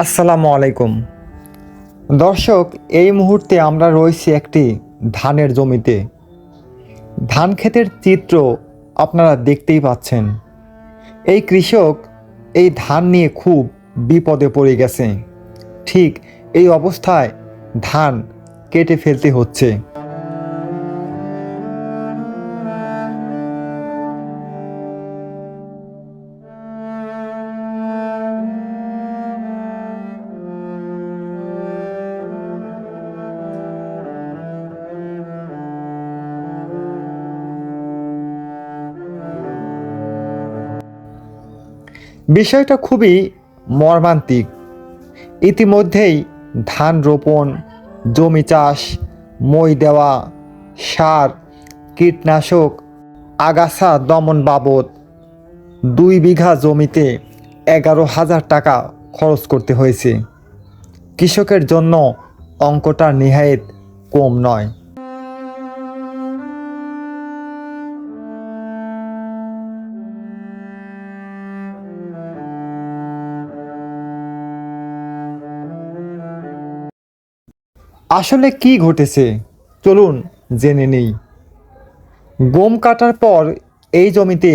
আসসালামু আলাইকুম। দর্শক, এই মুহূর্তে আমরা রয়েছি একটি ধানের জমিতে। ধান ক্ষেতের চিত্র আপনারা দেখতেই পাচ্ছেন। এই কৃষক এই ধান নিয়ে খুব বিপদে পড়ে গেছে। ঠিক এই অবস্থায় ধান কেটে ফেলতে হচ্ছে। বিষয়টা খুবই মর্মান্তিক। ইতিমধ্যেই ধান রোপণ, জমি চাষ, মই দেওয়া, সার, কীটনাশক, আগাছা দমন বাবদ দুই বিঘা জমিতে এগারো হাজার টাকা খরচ করতে হয়েছে। কৃষকের জন্য অঙ্কটা নিহায়েত কম নয়। আসলে কি ঘটেছে? চলুন জেনে নেই। গম কাটার পর এই জমিতে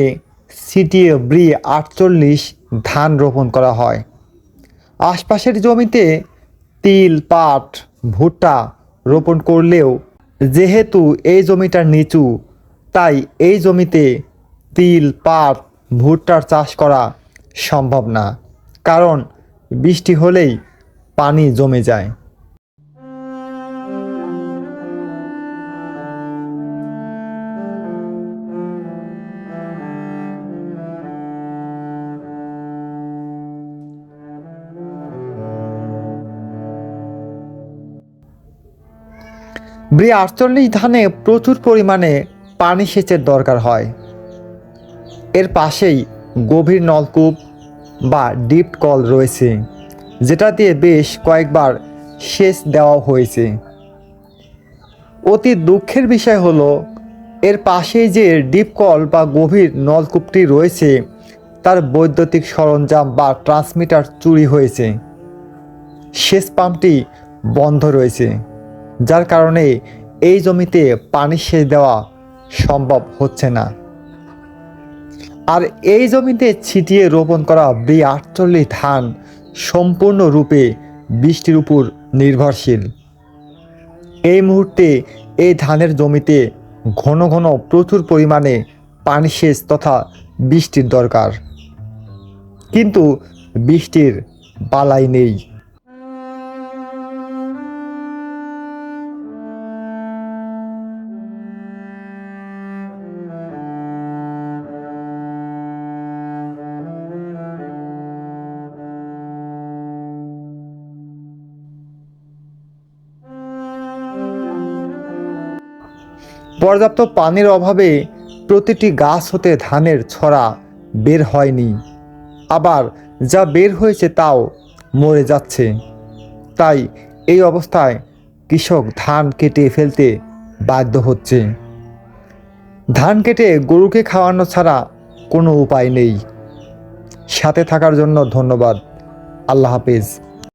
সিটিএ ব্রি আটচল্লিশ ধান রোপণ করা হয়। আশপাশের জমিতে তিল, পাট, ভুট্টা রোপণ করলেও যেহেতু এই জমিটা নিচু, তাই এই জমিতে তিল, পাট, ভুট্টার চাষ করা সম্ভব না। কারণ বৃষ্টি হলেই পানি জমে যায়। ব্রি আটচল্লিশ ধানে প্রচুর পরিমাণে পানি সেচের দরকার হয়। এর পাশেই গভীর নলকূপ বা ডিপ কল রয়েছে, যেটা দিয়ে বেশ কয়েকবার সেচ দেওয়া হয়েছে। অতি দুঃখের বিষয় হলো, এর পাশেই যে ডিপ কল বা গভীর নলকূপটি রয়েছে, তার বৈদ্যুতিক সরঞ্জাম বা ট্রান্সমিটার চুরি হয়েছে। সেচ পাম্পটি বন্ধ রয়েছে। যার কারণে এই জমিতে পানি সেচ দেওয়া সম্ভব হচ্ছে না। আর এই জমিতে ছিটিয়ে রোপণ করা বি আটচল্লিশ ধান সম্পূর্ণরূপে বৃষ্টির উপর নির্ভরশীল। এই মুহূর্তে এই ধানের জমিতে ঘন ঘন প্রচুর পরিমাণে পানি সেচ তথা বৃষ্টির দরকার। কিন্তু বৃষ্টির বালাই নেই। পর্যাপ্ত পানির অভাবে প্রতিটি গাছ হতে ধানের ছড়া বের হয়নি। আবার যা বের হয়েছে তাও মরে যাচ্ছে। তাই এই অবস্থায় কৃষক ধান কেটে ফেলতে বাধ্য হচ্ছে। ধান কেটে গরুকে খাওয়ানো ছাড়া কোনো উপায় নেই। সাথে থাকার জন্য ধন্যবাদ। আল্লাহ হাফেজ।